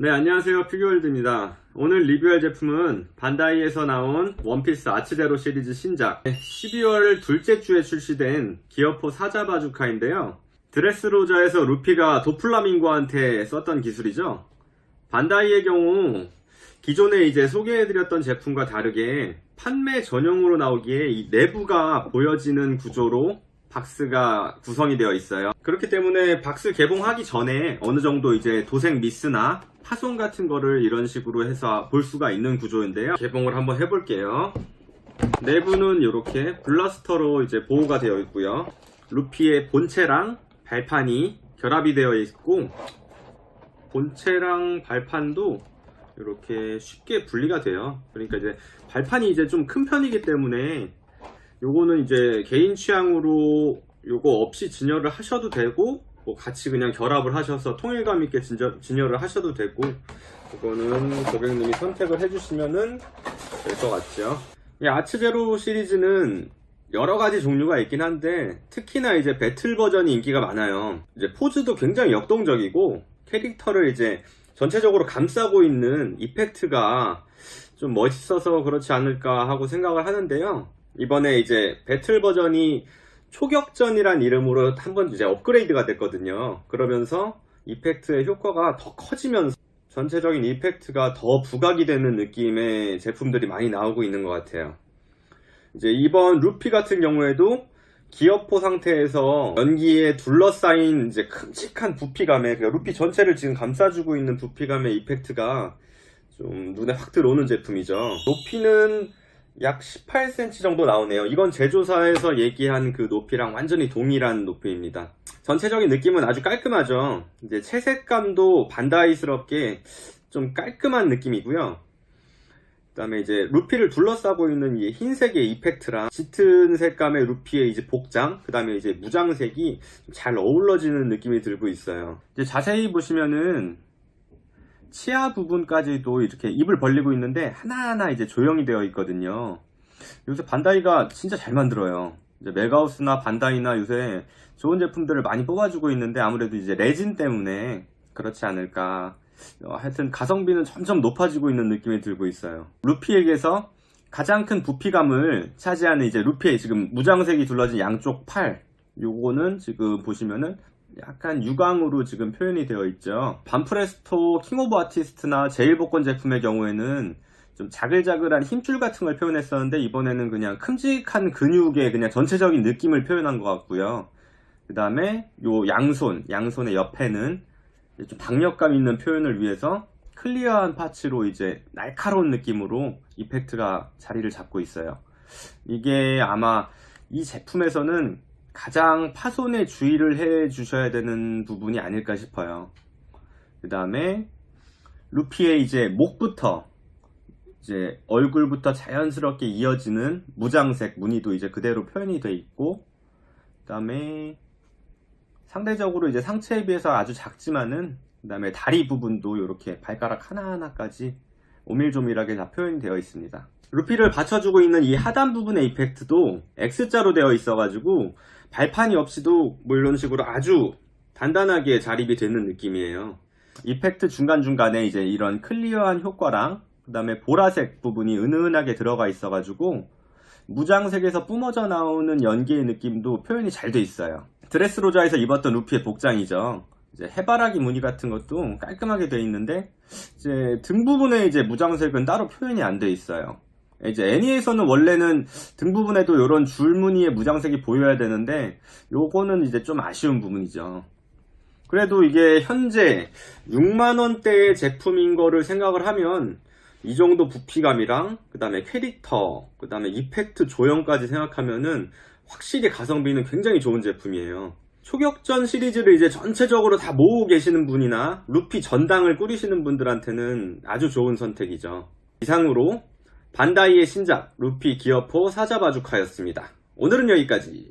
네, 안녕하세요. 피규월드입니다. 오늘 리뷰할 제품은 반다이에서 나온 원피스 아츠제로 시리즈 신작 12월 둘째 주에 출시된 기어포 사자 바주카인데요. 드레스로자에서 루피가 도플라밍고한테 썼던 기술이죠. 반다이의 경우 기존에 이제 소개해드렸던 제품과 다르게 판매 전용으로 나오기에 이 내부가 보여지는 구조로 박스가 구성이 되어 있어요. 그렇기 때문에 박스 개봉하기 전에 어느 정도 이제 도색 미스나 파손 같은 거를 이런 식으로 해서 볼 수가 있는 구조인데요. 개봉을 한번 해볼게요. 내부는 이렇게 블라스터로 이제 보호가 되어 있고요. 루피의 본체랑 발판이 결합이 되어 있고 본체랑 발판도 이렇게 쉽게 분리가 돼요. 그러니까 이제 발판이 이제 좀 큰 편이기 때문에 요거는 이제 개인 취향으로 요거 없이 진열을 하셔도 되고 뭐 같이 그냥 결합을 하셔서 통일감 있게 진저, 진열을 하셔도 되고 그거는 고객님이 선택을 해주시면은 될 것 같죠. 이 아츠제로 시리즈는 여러 가지 종류가 있긴 한데 특히나 이제 배틀 버전이 인기가 많아요. 이제 포즈도 굉장히 역동적이고 캐릭터를 이제 전체적으로 감싸고 있는 이펙트가 좀 멋있어서 그렇지 않을까 하고 생각을 하는데요. 이번에 이제 배틀 버전이 초격전이란 이름으로 한 번 이제 업그레이드가 됐거든요. 그러면서 이펙트의 효과가 더 커지면서 전체적인 이펙트가 더 부각이 되는 느낌의 제품들이 많이 나오고 있는 것 같아요. 이제 이번 루피 같은 경우에도 기어포 상태에서 연기에 둘러싸인 이제 큼직한 부피감에 그러니까 루피 전체를 지금 감싸주고 있는 부피감의 이펙트가 좀 눈에 확 들어오는 제품이죠. 높이는 약 18cm 정도 나오네요. 이건 제조사에서 얘기한 그 높이랑 완전히 동일한 높이입니다. 전체적인 느낌은 아주 깔끔하죠. 이제 채색감도 반다이스럽게 좀 깔끔한 느낌이고요. 그 다음에 이제 루피를 둘러싸고 있는 이 흰색의 이펙트랑 짙은 색감의 루피의 이제 복장, 그 다음에 이제 무장색이 잘 어우러지는 느낌이 들고 있어요. 이제 자세히 보시면은 치아 부분까지도 이렇게 입을 벌리고 있는데 하나하나 이제 조형이 되어 있거든요. 요새 반다이가 진짜 잘 만들어요. 이제 메가우스나 반다이나 요새 좋은 제품들을 많이 뽑아주고 있는데 아무래도 이제 레진 때문에 그렇지 않을까. 어, 하여튼 가성비는 점점 높아지고 있는 느낌이 들고 있어요. 루피에게서 가장 큰 부피감을 차지하는 이제 루피의 지금 무장색이 둘러진 양쪽 팔. 요거는 지금 보시면은 약간 유광으로 지금 표현이 되어 있죠. 반프레스토 킹 오브 아티스트나 제일복권 제품의 경우에는 좀 자글자글한 힘줄 같은 걸 표현했었는데 이번에는 그냥 큼직한 근육의 그냥 전체적인 느낌을 표현한 것 같고요. 그 다음에 요 양손, 양손의 옆에는 좀 박력감 있는 표현을 위해서 클리어한 파츠로 이제 날카로운 느낌으로 이펙트가 자리를 잡고 있어요. 이게 아마 이 제품에서는 가장 파손에 주의를 해 주셔야 되는 부분이 아닐까 싶어요. 그 다음에 루피의 이제 목부터 이제 얼굴부터 자연스럽게 이어지는 무장색 무늬도 이제 그대로 표현이 돼 있고 그 다음에 상대적으로 이제 상체에 비해서 아주 작지만은 그 다음에 다리 부분도 이렇게 발가락 하나하나까지 오밀조밀하게 다 표현이 되어 있습니다. 루피를 받쳐주고 있는 이 하단 부분의 이펙트도 X자로 되어 있어 가지고 발판이 없이도 뭐 이런 식으로 아주 단단하게 자립이 되는 느낌이에요. 이펙트 중간중간에 이제 이런 클리어한 효과랑 그 다음에 보라색 부분이 은은하게 들어가 있어가지고 무장색에서 뿜어져 나오는 연기의 느낌도 표현이 잘 돼 있어요. 드레스로자에서 입었던 루피의 복장이죠. 이제 해바라기 무늬 같은 것도 깔끔하게 돼 있는데 이제 등 부분에 이제 무장색은 따로 표현이 안 돼 있어요. 이제 애니에서는 원래는 등 부분에도 이런 줄무늬의 무장색이 보여야 되는데 요거는 이제 좀 아쉬운 부분이죠. 그래도 이게 현재 6만원대의 제품인 거를 생각을 하면 이 정도 부피감이랑 그 다음에 캐릭터 그 다음에 이펙트 조형까지 생각하면은 확실히 가성비는 굉장히 좋은 제품이에요. 초격전 시리즈를 이제 전체적으로 다 모으고 계시는 분이나 루피 전당을 꾸리시는 분들한테는 아주 좋은 선택이죠. 이상으로 반다이의 신작 루피 기어포 사자바주카였습니다. 오늘은 여기까지.